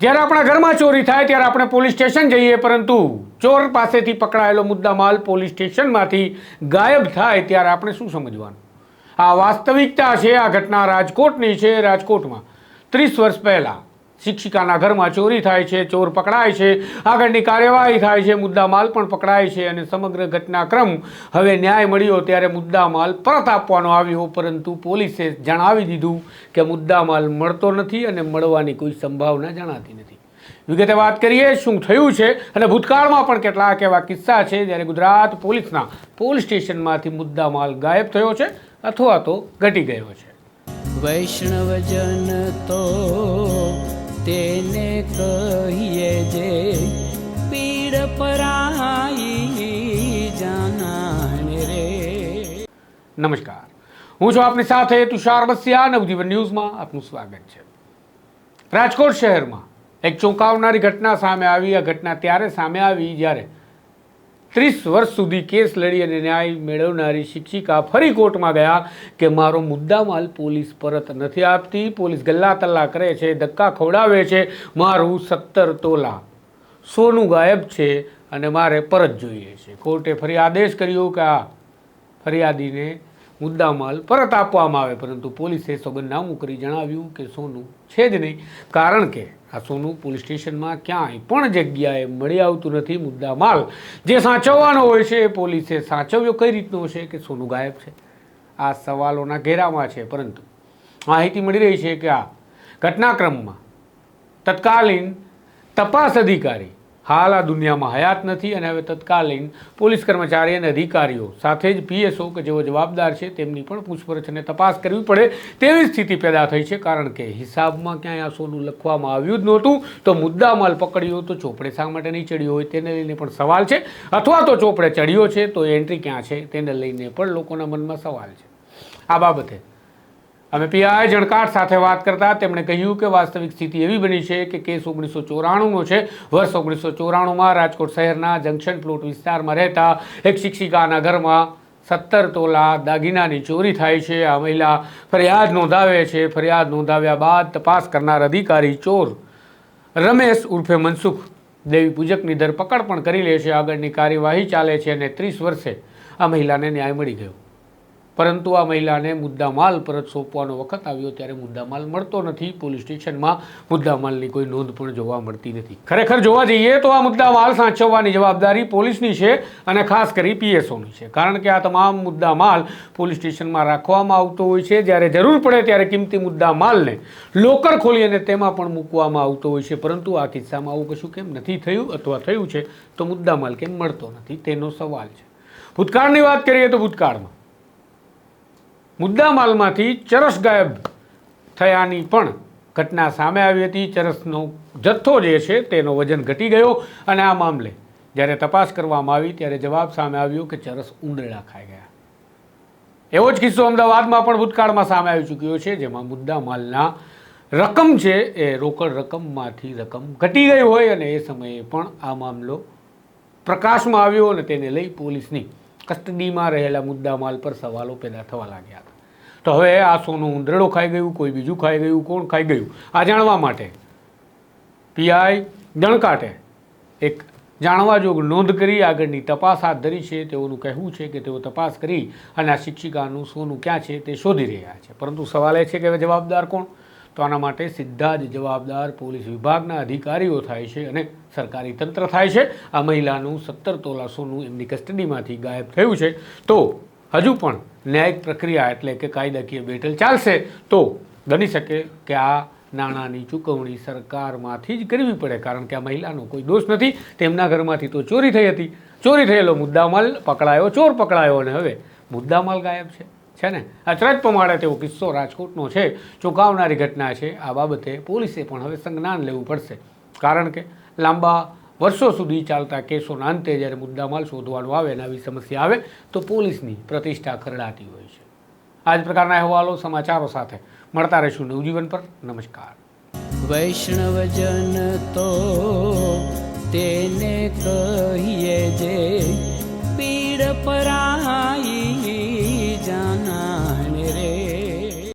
જ્યારે આપણા ઘરમાં ચોરી થાય ત્યારે આપણે પોલીસ સ્ટેશન જઈએ, પરંતુ ચોર પાસેથી પકડાયેલો મુદ્દામાલ પોલીસ સ્ટેશનમાંથી ગાયબ થાય ત્યારે આપણે શું સમજવાનું? આ વાસ્તવિકતા છે, આ ઘટના રાજકોટની છે. રાજકોટમાં ત્રીસ વર્ષ પહેલાં શિક્ષિકાના ઘરમાં ચોરી થાય છે, ચોર પકડાય છે, આગળની કાર્યવાહી થાય છે મુદ્દામાલ પણ પકડાય છે અને સમગ્ર ઘટનાક્રમ હવે ન્યાય મળ્યો ત્યારે મુદ્દામાલ પરત આપવાનો આવ્યો, પરંતુ પોલીસે જણાવી દીધું કે મુદ્દામાલ મળતો નથી અને મળવાની કોઈ સંભાવના જણાતી નથી. વિગતે વાત કરીએ, શું થયું છે અને ભૂતકાળમાં પણ કેટલાક એવા કિસ્સા છે જ્યારે ગુજરાત પોલીસના પોલીસ સ્ટેશનમાંથી મુદ્દામાલ ગાયબ થયો છે અથવા તો ઘટી ગયો છે. વૈષ્ણવજન તો તેને કહીએ જે પીડ પરાઈ જાનાને રે. નમસ્કાર. હું છું આપની સાથે તુષાર બસિયા, નવજીવન ન્યૂઝમાં આપનું સ્વાગત છે. રાજકોટ શહેરમાં એક ચોંકાવનારી ઘટના સામે આવી. આ ઘટના ત્યારે સામે આવી જ્યારે ત્રીસ વર્ષ સુધી કેસ લડી અને ન્યાય મેળવનારી શિક્ષિકા ફરી કોર્ટમાં ગયા કે મારો મુદ્દામાલ પોલીસ પરત નથી આપતી. પોલીસ ગલ્લા તલ્લા કરે છે, ધક્કા ખવડાવે છે. મારું સત્તર તોલા. સોનું ગાયબ છે અને મારે પરત જોઈએ છે. કોર્ટે ફરી આદેશ કર્યો કે આ ફરિયાદીને મુદ્દામાલ પરત આપવામાં આવે, પરંતુ પોલીસે સોગંદનામું કરી જણાવ્યું કે સોનું છે જ નહીં. કારણ કે આ સોનું પોલીસ સ્ટેશનમાં ક્યાંય પણ જગ્યાએ મળી આવતું નથી. મુદ્દામાલ જે સાચવવાનો હોય છે એ પોલીસે સાચવ્યો કઈ રીતનો છે કે સોનું ગાયબ છે? આ સવાલોના ઘેરામાં છે, પરંતુ માહિતી મળી રહી છે કે આ ઘટનાક્રમમાં તત્કાલીન તપાસ અધિકારી હાલ આ દુનિયામાં હયાત નથી અને હવે તત્કાલીન પોલીસ કર્મચારી અને અધિકારીઓ સાથે જ પીએસઓ કે જેઓ જવાબદાર છે તેમની પણ પૂછપરછ અને તપાસ કરવી પડે તેવી સ્થિતિ પેદા થઈ છે. કારણ કે હિસાબમાં ક્યાંય આ સોનું લખવામાં આવ્યું જ નહોતું, તો મુદ્દામાલ પકડ્યો તો ચોપડે શા માટે નહીં ચડ્યો હોય તેને લઈને પણ સવાલ છે. અથવા તો ચોપડે ચડ્યો છે તો એન્ટ્રી ક્યાં છે તેને લઈને પણ લોકોના મનમાં સવાલ છે. આ બાબતે અમે પીઆઈ જણકાર સાથે વાત કરતા તેમણે કહ્યું કે વાસ્તવિક સ્થિતિ એવી બની છે કે કેસ ઓગણીસો ચોરાણુંનો છે. વર્ષ ઓગણીસો ચોરાણુંમાં રાજકોટ શહેરના જંકશન પ્લોટ વિસ્તારમાં રહેતા એક શિક્ષિકાના ઘરમાં સત્તર તોલા દાગીનાની ચોરી થાય છે. આ મહિલા ફરિયાદ નોંધાવે છે. ફરિયાદ નોંધાવ્યા બાદ તપાસ કરનાર અધિકારી ચોર રમેશ ઉર્ફે મનસુખ દેવી પૂજકની ધરપકડ પણ કરી લે છે. આગળની કાર્યવાહી ચાલે છે અને ત્રીસ વર્ષે આ મહિલાને ન્યાય મળી ગયો. પરંતુ આ મહિલાને મુદ્દામાલ પરત સોંપવાનો વખત આવ્યો ત્યારે મુદ્દામાલ મળતો નથી. પોલીસ સ્ટેશનમાં મુદ્દામાલની કોઈ નોંધ પણ જોવા મળતી નથી. ખરેખર જોવા જઈએ તો આ મુદ્દામાલ સાચવવાની જવાબદારી પોલીસની છે અને ખાસ કરી પીએસઓની છે. કારણ કે આ તમામ મુદ્દામાલ પોલીસ સ્ટેશનમાં રાખવામાં આવતો હોય છે. જ્યારે જરૂર પડે ત્યારે કિંમતી મુદ્દામાલને લોકર ખોલી અને તેમાં પણ મૂકવામાં આવતો હોય છે. પરંતુ આ કિસ્સામાં આવું કશું કેમ નથી થયું અથવા થયું છે? તો મુદ્દામાલ કેમ મળતો નથી? તેનો સવાલ છે. ભૂતકાળની વાત કરીએ તો ભૂતકાળમાં મુદ્દામાલમાંથી ચરસ ગાયબ થયાની પણ ઘટના સામે આવી હતી. ચરસનો જથ્થો જે છે તેનો વજન ઘટી ગયો અને આ મામલે જ્યારે તપાસ કરવામાં આવી ત્યારે જવાબ સામે આવ્યો કે ચરસ ઉંદરડા ખાઈ ગયા. એવો જ કિસ્સો અમદાવાદમાં પણ ભૂતકાળમાં સામે આવી ચૂક્યો છે, જેમાં મુદ્દામાલના રકમ છે એ રોકડ રકમમાંથી રકમ ઘટી ગઈ હોય અને એ સમયે પણ આ મામલો પ્રકાશમાં આવ્યો અને તેને લઈ પોલીસની કસ્ટડીમાં રહેલા મુદ્દામાલ પર સવાલો પેદા થવા લાગ્યા હતા. તો હવે આ સોનું ઉંદરડો ખાઈ ગયું, કોઈ બીજું ખાઈ ગયું, કોણ ખાઈ ગયું? આ જાણવા માટે. પીઆઈ દણકાટે એક જાણવા જોગ નોંધ કરી આગળની તપાસ હાથ ધરી છે, તેઓનું કહેવું છે કે તેઓ તપાસ કરી અને આ શિક્ષિકાનું સોનું ક્યાં છે તે શોધી રહ્યા છે. પરંતુ સવાલ એ છે કે હવે જવાબદાર કોણ? તો આના માટે સીધા જ જવાબદાર પોલીસ વિભાગના અધિકારીઓ થાય છે અને સરકારી તંત્ર થાય છે. આ મહિલાનું સત્તર તોલા સોનું એમની કસ્ટડીમાંથી ગાયબ થયું છે. તો હજુ પણ ન્યાયિક પ્રક્રિયા એટલે કે કાયદાકીય બેઠલ ચાલશે, તો બની શકે કે આ નાણાંની ચૂકવણી સરકારમાંથી જ કરવી પડે, કારણ કે આ મહિલાનો કોઈ દોષ નથી. તેમના ઘરમાંથી તો ચોરી થઈ હતી. ચોરી થયેલો મુદ્દામાલ પકડાયો, ચોર પકડાયો અને હવે મુદ્દામાલ ગાયબ છે. છે ને? અચરજ પમાડે તેવો કિસ્સો રાજકોટનો છે. ચોંકાવનારી ઘટના છે. આ બાબતે પોલીસે પણ હવે સંજ્ઞાન લેવું પડશે. કારણ કે લાંબા વર્ષો સુધી ચાલતા કેસોના અંતે જ્યારે મુદ્દામાલ શોધવાનું આવે અને આવી સમસ્યા આવે, તો પોલીસની પ્રતિષ્ઠા ખરડાતી હોય છે. આ જ પ્રકારના અહેવાલો સમાચારો સાથે મળતા રહીશું નવજીવન પર. નમસ્કાર. વૈષ્ણવજન તો તેને કહીએ જે પીડ પરાઈ